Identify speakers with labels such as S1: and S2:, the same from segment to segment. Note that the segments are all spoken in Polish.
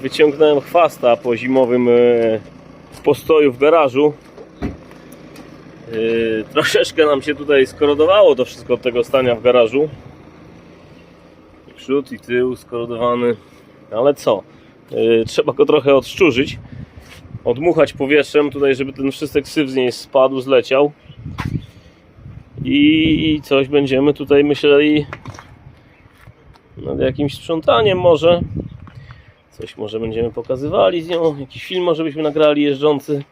S1: wyciągnąłem chwasta po zimowym e, postoju w garażu. E, troszeczkę nam się tutaj skorodowało to wszystko od tego stania w garażu. Przód i tył skorodowany. Ale co? E, Trzeba go trochę odszczurzyć. Odmuchać powietrzem tutaj, żeby ten wszystek syf z niej spadł, zleciał. I coś będziemy tutaj myśleli nad jakimś sprzątaniem może. Coś może będziemy pokazywali z nią, jakiś film może byśmy nagrali jeżdżący.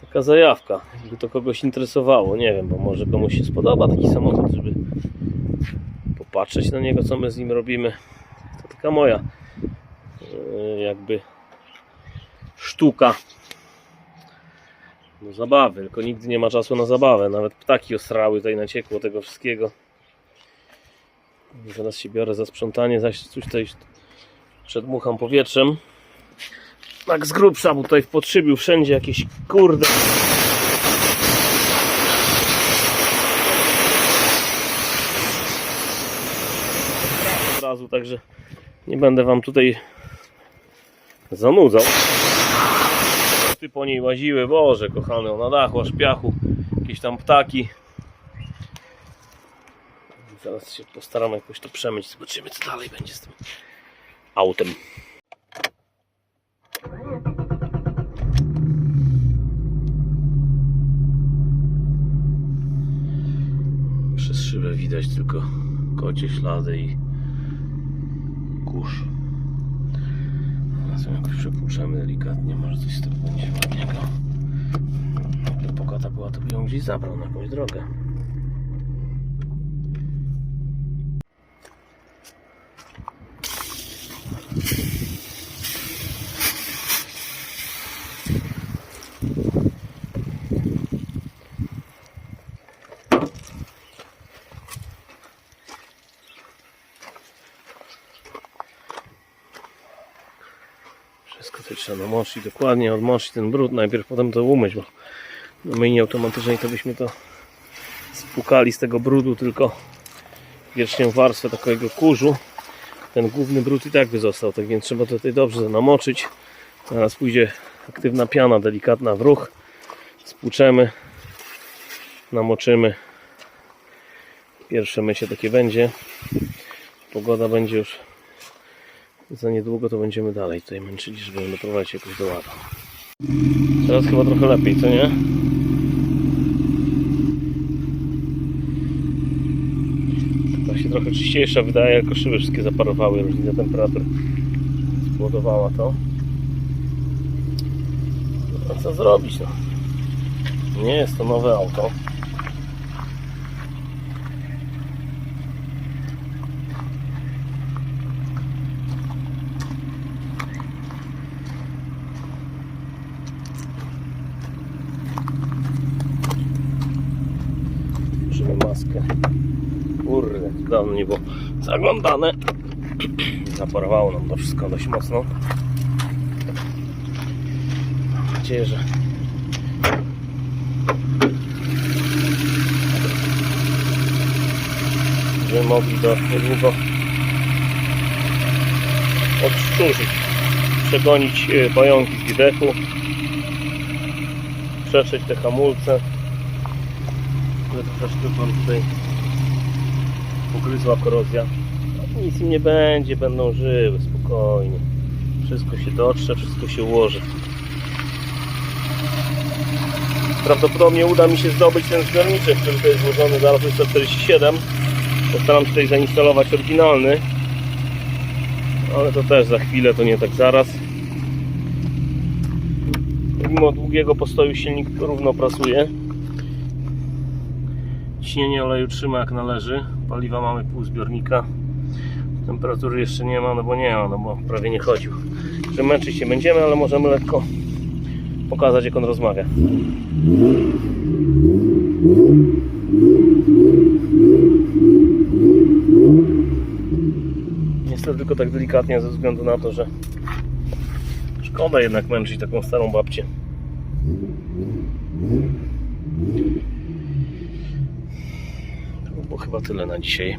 S1: Taka zajawka, jakby to kogoś interesowało, nie wiem, bo może komuś się spodoba taki samochód, żeby popatrzeć na niego, co my z nim robimy. To taka moja e, jakby sztuka do zabawy, tylko nigdy nie ma czasu na zabawę, nawet ptaki osrały tutaj naciekło tego wszystkiego. Zaraz się biorę za sprzątanie, zaś coś tutaj przedmucham powietrzem. Tak z grubsza, bo tutaj w podszybiu wszędzie jakieś kurde. Od razu, także nie będę wam tutaj zanudzał. Ty po niej łaziły, Boże kochany, na dachu, aż piachu, jakieś tam ptaki. Zaraz się postaram jakoś to przemyć, zobaczymy co dalej będzie z tym autem. Przez szybę widać tylko kocie ślady i kurz. Teraz ją przepłuczamy delikatnie, może coś z tego będzie ładnego. Gdyby była, to by ją gdzieś zabrał na jakąś drogę. Wszystko trzeba namoczyć dokładnie, odmoczyć ten brud, najpierw potem to umyć, bo na myjni automatycznej to byśmy to spłukali z tego brudu tylko wierzchnią warstwę takiego kurzu. Ten główny brud i tak by został, tak więc trzeba to tutaj dobrze namoczyć. Teraz pójdzie aktywna piana, delikatna w ruch. Spłuczemy, namoczymy. Pierwsze mycie takie będzie. Pogoda będzie już za niedługo to będziemy dalej tutaj męczyli, żeby doprowadzić jakoś do ładu. Teraz chyba trochę lepiej, co nie? Ta się trochę czyściejsza wydaje, jako szyby wszystkie zaparowały, różnica temperatur spowodowała to. No co zrobić no? Nie jest to nowe auto. Maskę. Kurde, to dawno nie było zaglądane. Zaparowało nam to wszystko dość mocno. Mam nadzieję, że będziemy mogli do niedługo odszczurzyć, przegonić e, pająki z widechu, przetrzeć te hamulce które troszeczkę pan tutaj pogryzła korozja. No, Nic im nie będzie, będą żyły spokojnie. Wszystko się dotrze, wszystko się ułoży. Prawdopodobnie uda mi się zdobyć ten zbiorniczek, który tutaj jest złożony za Alfa 147. Postaram się tutaj zainstalować oryginalny. Ale to też za chwilę, to nie tak zaraz. Mimo długiego postoju silnik równo pracuje. Ciśnienie oleju trzyma jak należy. Paliwa mamy pół zbiornika. Temperatury jeszcze nie ma, no bo nie ma, no bo prawie nie chodził. Że męczyć się będziemy, ale możemy lekko pokazać jak on rozmawia. Niestety tylko tak delikatnie ze względu na to, że szkoda jednak męczyć taką starą babcię. Było chyba tyle na dzisiaj.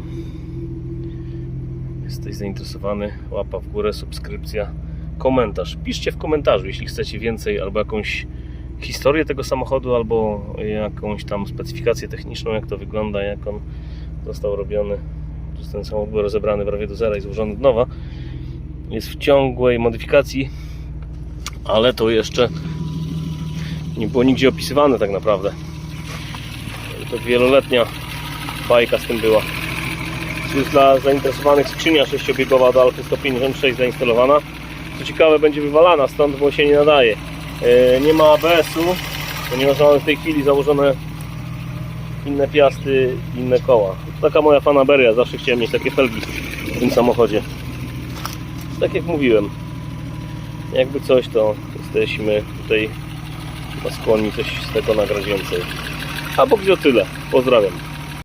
S1: Jesteś zainteresowany, łapa w górę, subskrypcja, komentarz. Piszcie w komentarzu, jeśli chcecie więcej albo jakąś historię tego samochodu, albo jakąś tam specyfikację techniczną, jak to wygląda, jak on został robiony. Ten samochód był rozebrany prawie do zera i złożony od nowa. Jest w ciągłej modyfikacji, ale to jeszcze nie było nigdzie opisywane tak naprawdę. To wieloletnia bajka z tym była. Jest dla zainteresowanych skrzynia sześciobiegowa do Alfy 156 zainstalowana. Co ciekawe będzie wywalana stąd, bo się nie nadaje. E, Nie ma ABS-u, ponieważ mamy w tej chwili założone inne piasty, inne koła. To taka moja fanaberia, zawsze chciałem mieć takie felgi w tym samochodzie. Tak jak mówiłem, jakby coś to jesteśmy tutaj skłonni coś z tego nagrać więcej. A póki to tyle. Pozdrawiam.